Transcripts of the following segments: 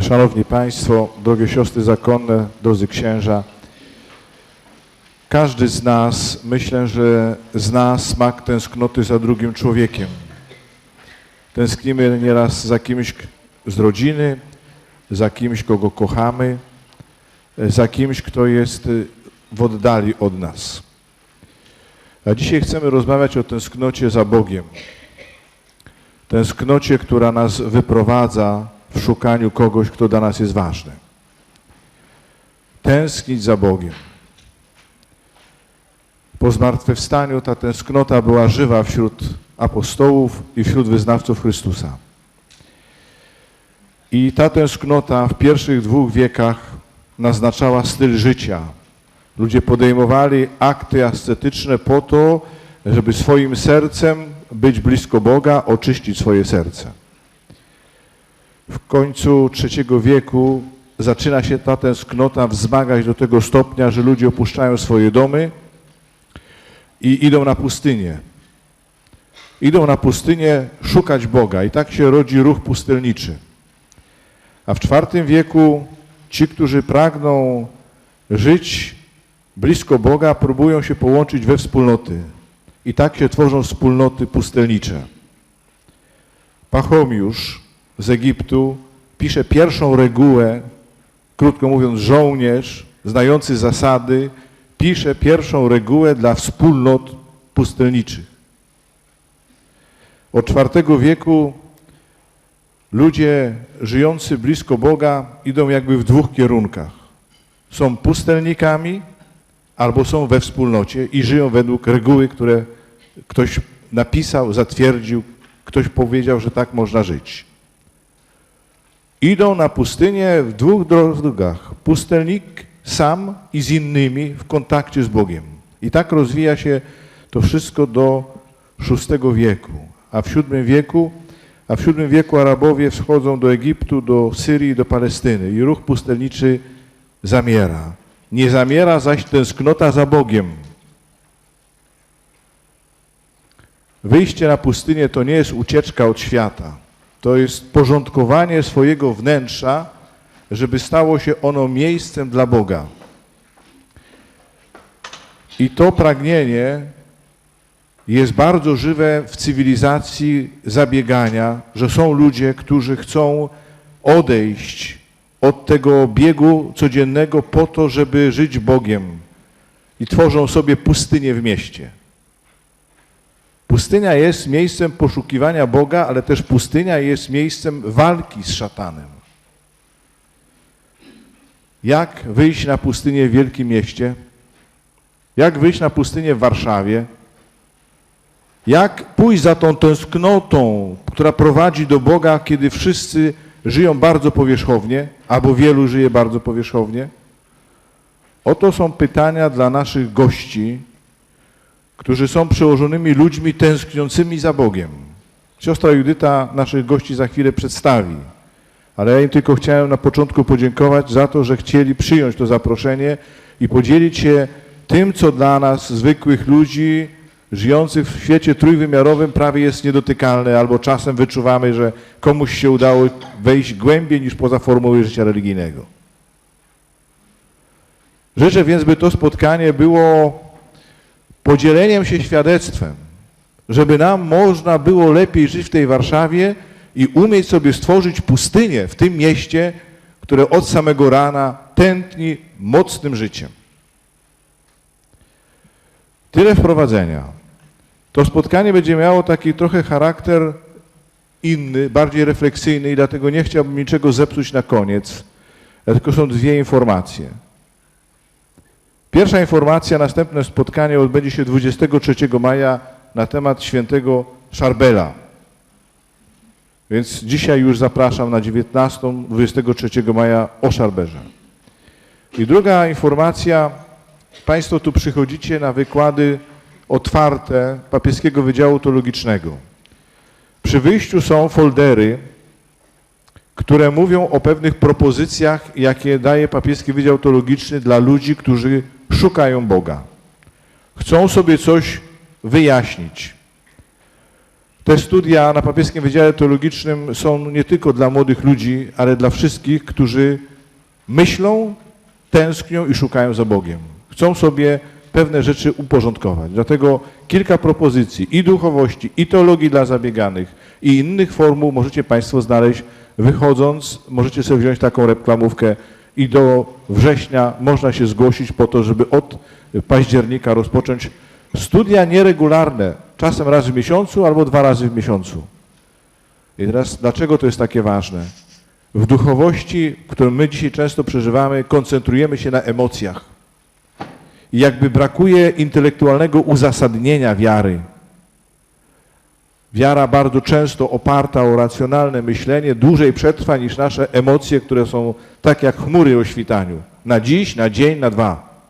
Szanowni Państwo, drogie siostry zakonne, drodzy księża, każdy z nas, myślę, że zna smak tęsknoty za drugim człowiekiem. Tęsknimy nieraz za kimś z rodziny, za kimś, kogo kochamy, za kimś, kto jest w oddali od nas. A dzisiaj chcemy rozmawiać o tęsknocie za Bogiem. Tęsknocie, która nas wyprowadza w szukaniu kogoś, kto dla nas jest ważny. Tęsknić za Bogiem. Po zmartwychwstaniu ta tęsknota była żywa wśród apostołów i wśród wyznawców Chrystusa. I ta tęsknota w pierwszych dwóch wiekach naznaczała styl życia. Ludzie podejmowali akty ascetyczne po to, żeby swoim sercem być blisko Boga, oczyścić swoje serce. W końcu trzeciego wieku zaczyna się ta tęsknota wzmagać do tego stopnia, że ludzie opuszczają swoje domy i idą na pustynię. Idą na pustynię szukać Boga i tak się rodzi ruch pustelniczy. A w czwartym wieku ci, którzy pragną żyć blisko Boga, próbują się połączyć we wspólnoty. I tak się tworzą wspólnoty pustelnicze. Pachomiusz z Egiptu pisze pierwszą regułę, krótko mówiąc, żołnierz znający zasady, pisze pierwszą regułę dla wspólnot pustelniczych. Od IV wieku ludzie żyjący blisko Boga idą jakby w dwóch kierunkach. Są pustelnikami albo są we wspólnocie i żyją według reguły, które ktoś napisał, zatwierdził, ktoś powiedział, że tak można żyć. Idą na pustynię w dwóch drogach. Pustelnik sam i z innymi w kontakcie z Bogiem. I tak rozwija się to wszystko do VI wieku. A w VII wieku, a w VII wieku Arabowie wschodzą do Egiptu, do Syrii, do Palestyny i ruch pustelniczy zamiera. Nie zamiera zaś tęsknota za Bogiem. Wyjście na pustynię to nie jest ucieczka od świata. To jest porządkowanie swojego wnętrza, żeby stało się ono miejscem dla Boga. I to pragnienie jest bardzo żywe w cywilizacji zabiegania, że są ludzie, którzy chcą odejść od tego biegu codziennego po to, żeby żyć Bogiem i tworzą sobie pustynię w mieście. Pustynia jest miejscem poszukiwania Boga, ale też pustynia jest miejscem walki z szatanem. Jak wyjść na pustynię w wielkim mieście? Jak wyjść na pustynię w Warszawie? Jak pójść za tą tęsknotą, która prowadzi do Boga, kiedy wszyscy żyją bardzo powierzchownie, albo wielu żyje bardzo powierzchownie? Oto są pytania dla naszych gości, którzy są przełożonymi ludźmi tęskniącymi za Bogiem. Siostra Judyta naszych gości za chwilę przedstawi, ale ja im tylko chciałem na początku podziękować za to, że chcieli przyjąć to zaproszenie i podzielić się tym, co dla nas, zwykłych ludzi, żyjących w świecie trójwymiarowym, prawie jest niedotykalne, albo czasem wyczuwamy, że komuś się udało wejść głębiej niż poza formuły życia religijnego. Życzę więc, by to spotkanie było podzieleniem się świadectwem, żeby nam można było lepiej żyć w tej Warszawie i umieć sobie stworzyć pustynię w tym mieście, które od samego rana tętni mocnym życiem. Tyle wprowadzenia. To spotkanie będzie miało taki trochę charakter inny, bardziej refleksyjny i dlatego nie chciałbym niczego zepsuć na koniec, tylko są dwie informacje. Pierwsza informacja, następne spotkanie odbędzie się 23 maja na temat świętego Szarbela. Więc dzisiaj już zapraszam na 19, 23 maja o Szarberze. I druga informacja, Państwo tu przychodzicie na wykłady otwarte Papieskiego Wydziału Teologicznego. Przy wyjściu są foldery, które mówią o pewnych propozycjach, jakie daje Papieski Wydział Teologiczny dla ludzi, którzy szukają Boga. Chcą sobie coś wyjaśnić. Te studia na Papieskim Wydziale Teologicznym są nie tylko dla młodych ludzi, ale dla wszystkich, którzy myślą, tęsknią i szukają za Bogiem. Chcą sobie pewne rzeczy uporządkować. Dlatego kilka propozycji i duchowości, i teologii dla zabieganych, i innych formuł możecie Państwo znaleźć wychodząc. Możecie sobie wziąć taką reklamówkę i do września można się zgłosić po to, żeby od października rozpocząć studia nieregularne, czasem raz w miesiącu albo dwa razy w miesiącu. I teraz dlaczego to jest takie ważne? W duchowości, którą my dzisiaj często przeżywamy, koncentrujemy się na emocjach. I jakby brakuje intelektualnego uzasadnienia wiary. Wiara bardzo często oparta o racjonalne myślenie dłużej przetrwa niż nasze emocje, które są tak jak chmury o świtaniu. Na dziś, na dzień, na dwa.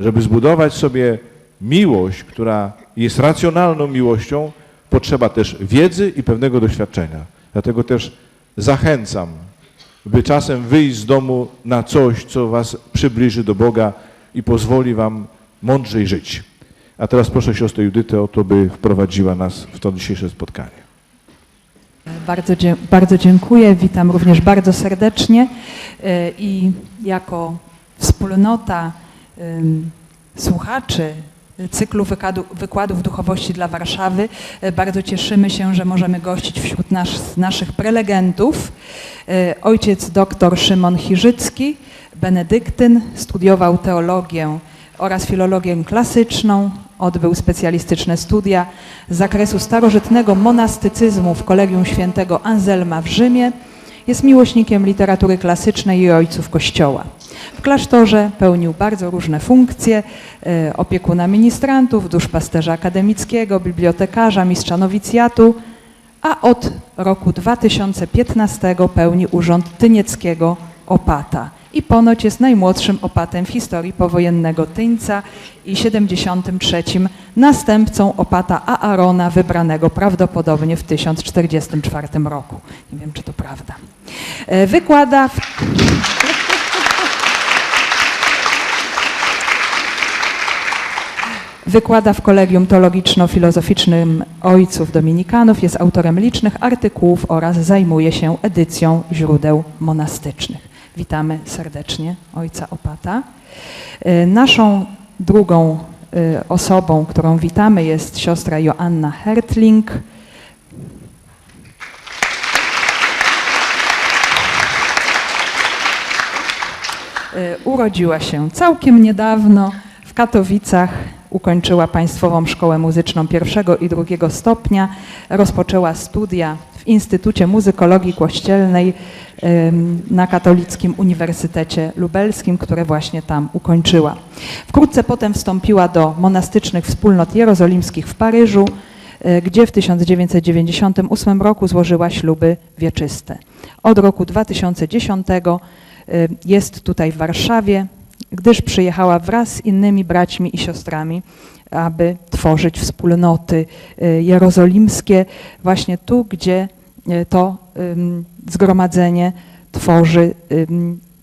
Żeby zbudować sobie miłość, która jest racjonalną miłością, potrzeba też wiedzy i pewnego doświadczenia. Dlatego też zachęcam, by czasem wyjść z domu na coś, co was przybliży do Boga i pozwoli wam mądrzej żyć. A teraz proszę siostrę Judytę o to, by wprowadziła nas w to dzisiejsze spotkanie. Bardzo, bardzo dziękuję, witam również bardzo serdecznie e, i jako wspólnota słuchaczy cyklu wykładu, wykładów duchowości dla Warszawy e, bardzo cieszymy się, że możemy gościć wśród nas, naszych prelegentów. E, Ojciec dr Szymon Chirzycki, benedyktyn, studiował teologię oraz filologię klasyczną, odbył specjalistyczne studia z zakresu starożytnego monastycyzmu w Kolegium Świętego Anselma w Rzymie. Jest miłośnikiem literatury klasycznej i ojców Kościoła. W klasztorze pełnił bardzo różne funkcje, e, opiekuna ministrantów, duszpasterza akademickiego, bibliotekarza, mistrza nowicjatu, a od roku 2015 pełni urząd tynieckiego opata i ponoć jest najmłodszym opatem w historii powojennego Tyńca i 73. następcą opata Aarona wybranego prawdopodobnie w 1044 roku. Nie wiem, czy to prawda. E, Wykłada w... Wykłada w Kolegium Teologiczno-Filozoficznym Ojców Dominikanów, jest autorem licznych artykułów oraz zajmuje się edycją źródeł monastycznych. Witamy serdecznie ojca Opata. E, Naszą drugą e, osobą, którą witamy jest siostra Joanna Hertling. E, Urodziła się całkiem niedawno w Katowicach. Ukończyła Państwową Szkołę Muzyczną pierwszego i drugiego stopnia. Rozpoczęła studia Instytucie Muzykologii Kościelnej na Katolickim Uniwersytecie Lubelskim, które właśnie tam ukończyła. Wkrótce potem wstąpiła do monastycznych wspólnot jerozolimskich w Paryżu, e, gdzie w 1998 roku złożyła śluby wieczyste. Od roku 2010 y, jest tutaj w Warszawie, gdyż przyjechała wraz z innymi braćmi i siostrami, aby tworzyć wspólnoty y, jerozolimskie właśnie tu, gdzie to ym, zgromadzenie tworzy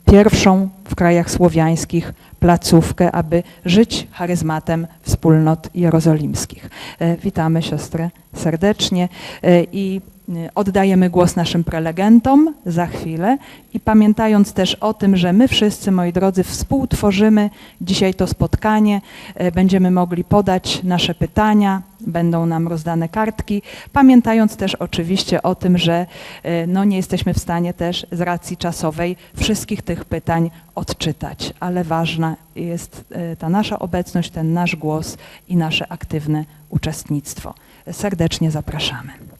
pierwszą w krajach słowiańskich placówkę, aby żyć charyzmatem wspólnot jerozolimskich. E, Witamy siostrę serdecznie e, i e, oddajemy głos naszym prelegentom za chwilę i pamiętając też o tym, że my wszyscy, moi drodzy, współtworzymy dzisiaj to spotkanie, e, będziemy mogli podać nasze pytania, będą nam rozdane kartki, pamiętając też oczywiście o tym, że e, no, nie jesteśmy w stanie też z racji czasowej wszystkich tych pytań odczytać, ale ważna jest ta nasza obecność, ten nasz głos i nasze aktywne uczestnictwo. Serdecznie zapraszamy.